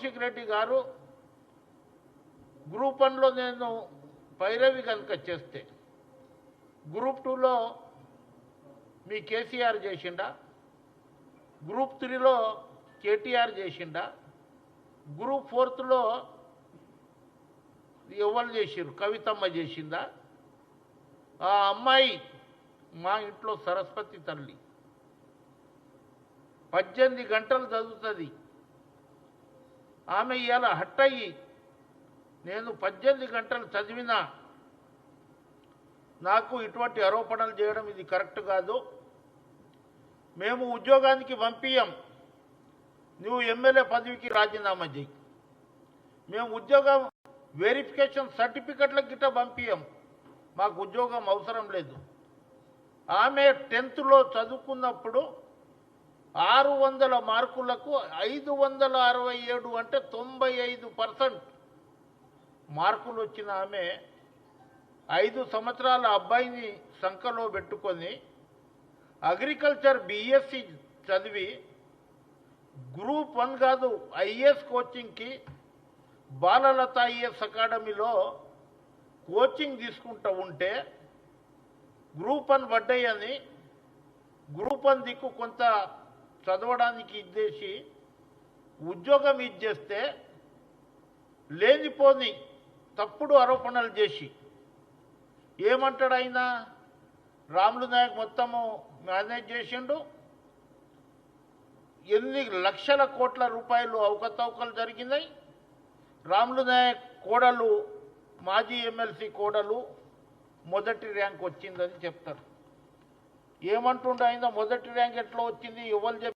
కౌశిక్ రెడ్డి గారు గ్రూప్ వన్లో నేను పైరవి కనుక చేస్తే గ్రూప్ టూలో మీ కేసీఆర్ చేసిండా? గ్రూప్ త్రీలో కేటీఆర్ చేసిండా? గ్రూప్ ఫోర్త్లో ఎవరు చేసిర్రు? కవితమ్మ చేసిందా? ఆ అమ్మాయి మా ఇంట్లో సరస్వతి తల్లి. పద్దెనిమిది గంటలు చదువుతుంది. ఆమె ఇవాళ హట్టయ్యి. నేను పద్దెనిమిది గంటలు చదివినా నాకు ఇటువంటి ఆరోపణలు చేయడం ఇది కరెక్ట్ కాదు. మేము ఉద్యోగానికి పంపించం నువ్వు ఎమ్మెల్యే పదవికి రాజీనామా చేయి మేము ఉద్యోగం వెరిఫికేషన్ సర్టిఫికెట్ల గిట్ట పంపించం మాకు ఉద్యోగం అవసరం లేదు. ఆమె టెన్త్లో చదువుకున్నప్పుడు ఆరు వందల మార్కులకు ఐదు వందల అరవై ఏడు అంటే తొంభై ఐదు పర్సెంట్ మార్కులు వచ్చిన ఆమె ఐదు సంవత్సరాల అబ్బాయిని సంఖలో పెట్టుకొని అగ్రికల్చర్ బీఎస్సీ చదివి గ్రూప్ వన్ కాదు ఐఏఎస్ కోచింగ్కి బాలలత ఐఏఎస్ అకాడమీలో కోచింగ్ తీసుకుంటూ ఉంటే గ్రూప్ వన్ పడ్డాయని గ్రూప్ వన్ దిక్కు కొంత చదవడానికి ఇద్దేసి ఉద్యోగం ఇచ్చేస్తే లేనిపోని తప్పుడు ఆరోపణలు చేసి. ఏమంటాడు ఆయన? రాములు నాయక్ మొత్తము మేనేజ్ చేసిండు. ఎన్ని లక్షల కోట్ల రూపాయలు అవకతవకలు జరిగినాయి. రాములు నాయక్ కోడలు మాజీ ఎమ్మెల్సీ కోడలు మొదటి ర్యాంక్ వచ్చిందని చెప్తారు. ఏమంటుండే ఆయన? మొదటి ర్యాంక్ ఎట్లా వచ్చింది? ఎవరు